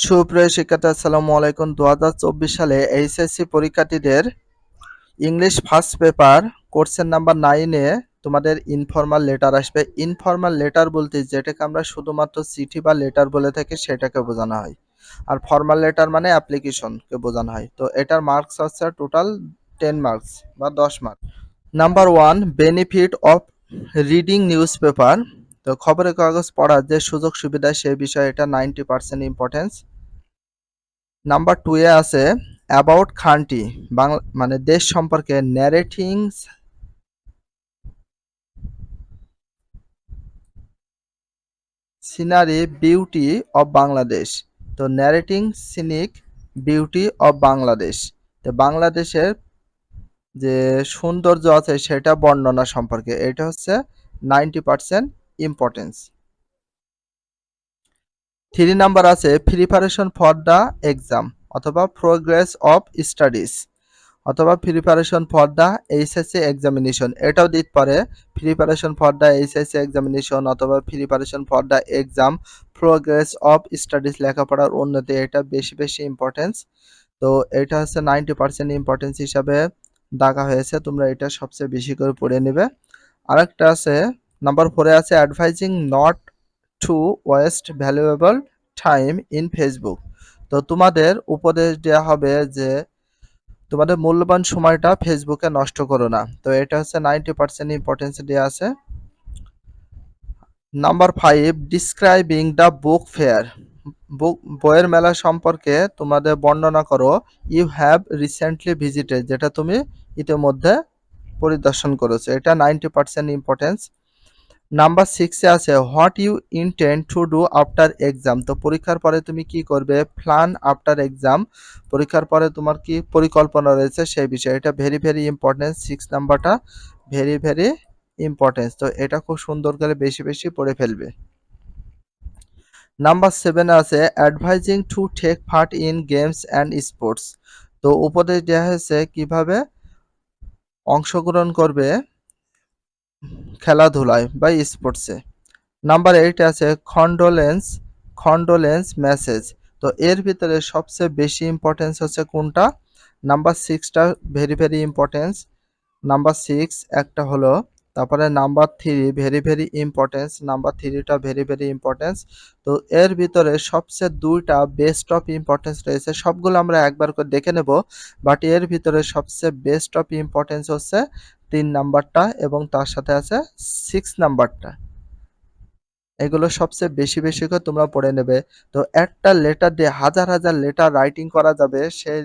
সুপ্রিয় শিক্ষার্থী, আসসালামু আলাইকুম। দু হাজার চব্বিশ সালে এইচএসসি পরীক্ষার্থীদের ইংলিশ ফার্স্ট পেপার কোর্সের নাম্বার নাইনে তোমাদের ইনফর্মাল লেটার আসবে। ইনফর্মাল লেটার বলতে যেটাকে আমরা শুধুমাত্র চিঠি বা লেটার বলে থাকি, সেটাকে বোঝানো হয়। আর ফর্মাল লেটার মানে অ্যাপ্লিকেশনকে বোঝানো হয়। তো এটার মার্কস হচ্ছে টোটাল টেন মার্কস বা দশ marks number one benefit of reading newspaper তো খবরের কাগজ পড়ার যে সুযোগ সুবিধা সেই বিষয়ে এটা ninety percent importance number two এ আছে অ্যাবাউট খানটি, বাংলা মানে দেশ সম্পর্কে narrating scenery beauty of Bangladesh তো narrating scenic beauty of Bangladesh তো বাংলাদেশের যে সৌন্দর্য আছে সেটা বর্ণনা সম্পর্কে, এটা হচ্ছে ninety percent importance three number আছে প্রিপারেশন ফর দ্য এক্সাম অথবা প্রোগ্রেস অফ স্টাডিজ অথবা preparation for the HSC examination এটাও দিতে পারে preparation for the HSC examination অথবা preparation for the exam progress of studies লেখাপড়ার উন্নতি, এটা বেশি বেশি ইম্পর্টেন্স তো এটা হচ্ছে নাইনটি পার্সেন্ট ইম্পর্টেন্স হিসাবে ডাকা হয়েছে, তোমরা এটা সবচেয়ে বেশি করে পড়ে নেবে। আরেকটা আছে নাম্বার ফোরে আছে advising not to waste valuable time in Facebook তো তোমাদের উপদেশ দেওয়া হবে যে, তোমাদের মূল্যবান সময়টা ফেসবুকে নষ্ট করো না। তো এটা হচ্ছে নাইনটি পার্সেন্ট ইম্পর্টেন্স দেওয়া আছে। Number five describing the book fair book বইয়ের মেলা সম্পর্কে তোমাদের বর্ণনা করো। ইউ হ্যাভ রিসেন্টলি ভিজিটেড যেটা তুমি ইতিমধ্যে পরিদর্শন করেছ। এটা নাইনটি পার্সেন্ট ইম্পর্টেন্স নাম্বার সিক্সে আছে what you intend to do after exam তো পরীক্ষার পরে তুমি কি করবে? প্ল্যান আফটার এক্সাম পরীক্ষার পরে তোমার কি পরিকল্পনা রয়েছে সেই বিষয়ে? এটা ভেরি ভেরি ইম্পর্টেন্স সিক্স নাম্বারটা ভেরি ভেরি ইম্পর্টেন্স তো এটা খুব সুন্দর করে বেশি বেশি পড়ে ফেলবে। নাম্বার সেভেনে আছে advising to take part in games and sports তো উপদেশ দেওয়া হয়েছে কীভাবে অংশগ্রহণ করবে? খেলাধুলায় বা স্পোর্টসে নাম্বার এইটে আছে খন্ডোলেন্স খন্ডোলেন্স মেসেজ তো এর ভিতরে সবচেয়ে বেশি ইম্পর্টেন্স হচ্ছে কোনটা? Number সিক্সটা very very importance number six একটা হলো তারপরে number three very very importance number থ্রিটা ভেরি ভেরি ইম্পর্টেন্স তো এর ভিতরে সবচেয়ে দুইটা বেস্ট অফ ইম্পর্টেন্স রয়েছে, সবগুলো আমরা একবার করে দেখে নেব। বাট এর ভিতরে সবচেয়ে বেস্ট অফ ইম্পর্টেন্স হচ্ছে তিন নাম্বারটা এবং তার সাথে আছে সিক্স নাম্বারটা এগুলো সবচেয়ে বেশি বেশি করে তোমরা পড়ে নেবে। তো একটা লেটার দিয়ে হাজার হাজার লেটার রাইটিং করা যাবে সেই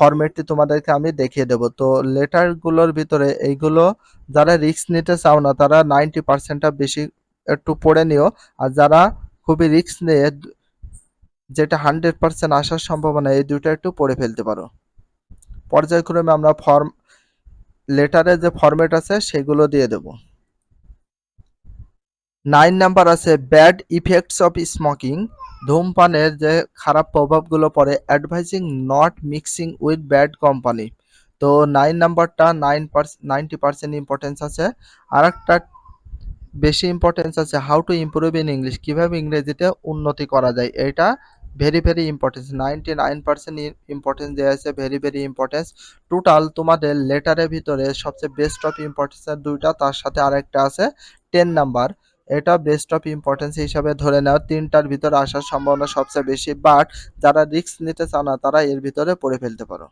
ফরম্যাটটি তোমাদেরকে আমি দেখিয়ে দেব। তো লেটারগুলোর ভিতরে এইগুলো যারা রিস্ক নিতে চাও না, তারা নাইনটি পার্সেন্টটা বেশি একটু পড়ে নিও। আর যারা খুবই রিস্ক নিয়ে যেটা হান্ড্রেড পার্সেন্ট আসার সম্ভাবনা, এই দুটো একটু পড়ে ফেলতে পারো। পর্যায়ক্রমে আমরা ফর্ম লেটারে যে ফরম্যাট আছে, সেগুলো দিয়ে দেব। নাইন নাম্বার আছে ব্যাড ইফেক্টস অফ স্মোকিং ধূমপানের যে খারাপ প্রভাবগুলো পড়ে advising not mixing with bad company তো নাইন নাম্বারটা নাইন নাইনটি পার্সেন্ট ইম্পর্টেন্স আছে। আর একটা বেশি ইম্পর্টেন্স আছে how to improve in English কীভাবে ইংরেজিতে উন্নতি করা যায় এটা very very importance ninety nine percent importance দেওয়া আছে ভেরি ভেরি ইম্পর্টেন্স টোটাল তোমাদের লেটারের ভিতরে সবচেয়ে বেস্ট অফ ইম্পর্টেন্সের দুইটা, তার সাথে আরেকটা আছে টেন নাম্বার এটা বেস্ট অফ ইম্পর্টেন্স হিসাবে ধরে নেওয়া তিনটার ভিতরে আসার সম্ভাবনা সবচেয়ে বেশি বাট যারা রিস্ক নিতে চাও না, তারা এর ভিতরে পড়ে ফেলতে পারো।